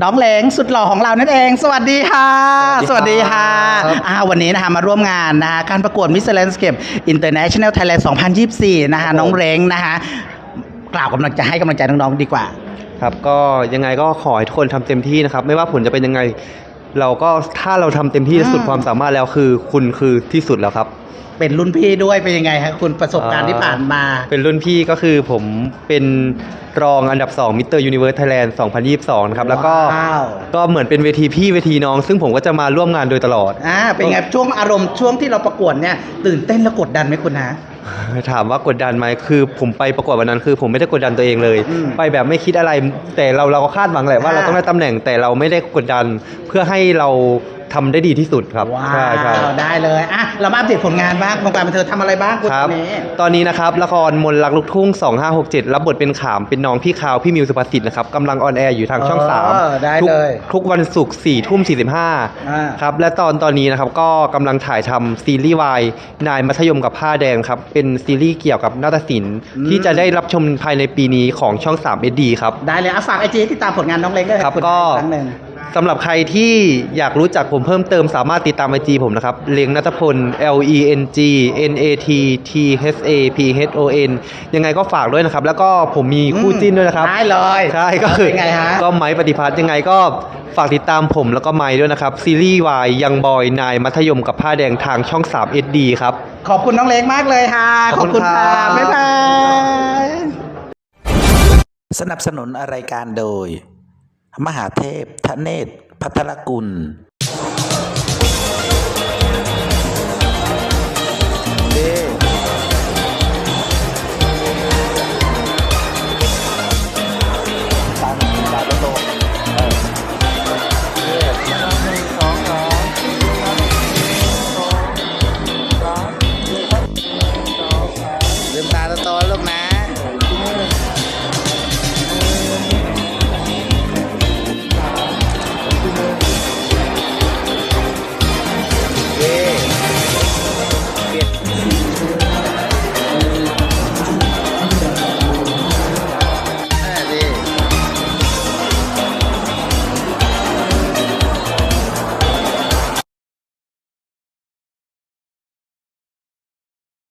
น้องเหลงสุดหล่อของเรานั่นเอง สวัสดีค่ะ สวัสดีครับอ่าวันนี้นะคะมาร่วมงานนะคะการประกวด Miss Landscape International Thailand 2024 นะคะน้องเหลงนะคะกล่าวกำลังจะให้กำลังใจน้องๆดีกว่า ครับก็ยังไงก็ขอให้ทุกคนทำเต็มที่นะครับ ไม่ว่าผลจะเป็นยังไง เราก็ถ้าเราทำเต็มที่อืมสุดความสามารถแล้วคือ คุณคือที่สุดแล้วครับ เป็นรุ่นพี่ด้วยเป็นยังไงคะคุณประสบการณ์ที่ผ่านมา เป็นรุ่นพี่ก็คือผมเป็นรองอันดับ2มิสเตอร์ยูนิเวิร์สไทยแลนด์2022นะครับแล้วก็ว้าวก็เหมือนเป็นเวทีพี่เวทีน้อง ซึ่งผมก็จะมาร่วมงานโดยตลอดอ่าเป็นไงช่วงอารมณ์ช่วงที่เราประกวดเนี่ยตื่นเต้นและกดดันไหมคุณฮะถามว่ากดดันไหมคือผมไปประกวดวันนั้นคือผมไม่ได้กดดันตัวเองเลยอืมไปแบบไม่คิดอะไร แต่เราเราก็คาดหวังแหละว่าอ่าเราต้องได้ตำแหน่งแต่เราไม่ได้กดดันเพื่อให้เรา ทำได้ดีที่สุดครับว้าใช่ใช่ วได้เลยอะเรามาอัปเดตผลงานบ้างวงการบันเทิงทำอะไรบ้างคุณครับ ตอนนี้ ตอนนี้นะครับ ละครมนต์รักลูกทุ่ง 2567 รับบทเป็นขาม เป็นน้องพี่ขาว พี่มิวสุภาษิตนะครับกำลังออนแอร์อยู่ทางช่อง เออ3ได้ทุกเลยทุกวันศุกร์4ทุ่ม อ่า 45 ครับ และตอนตอนนี้นะครับ ก็กำลังถ่ายทำซีรีส์วายนายมัธยมกับผ้าแดงครับ เป็นซีรีส์เกี่ยวกับนาฏศิลป์ที่จะได้รับชมภายในปีนี้ของช่อง3 SD ครับ ได้เลยอะฝากไอจีติดตามผลงานน้องเล็กด้วยครับณก็ครั้งหนึ่ง สำหรับใครที่อยากรู้จักผมเพิ่มเติมสามารถติดตามไอจีผมนะครับ เลียงนัทพล L E N G N A T T H A P H O N ยังไงก็ฝากด้วยนะครับ แล้วก็ผมมีคู่จิ้นด้วยนะครับ ได้เลยใช่ก็คือเป็นไงฮะ ก็ไม้ปฏิพัฒน์ยังไงก็ฝากติดตามผมแล้วก็ไม้ด้วยนะครับ ซีรีส์วายยังบอยนายมัธยมกับผ้าแดงทางช่อง 3 SD ครับ ขอบคุณน้องเล็กมากเลยค่ะ ขอบคุณค่ะครับ บ๊ายบาย สนับสนุนรายการโดย มหาเทพทเนศพัทรกุล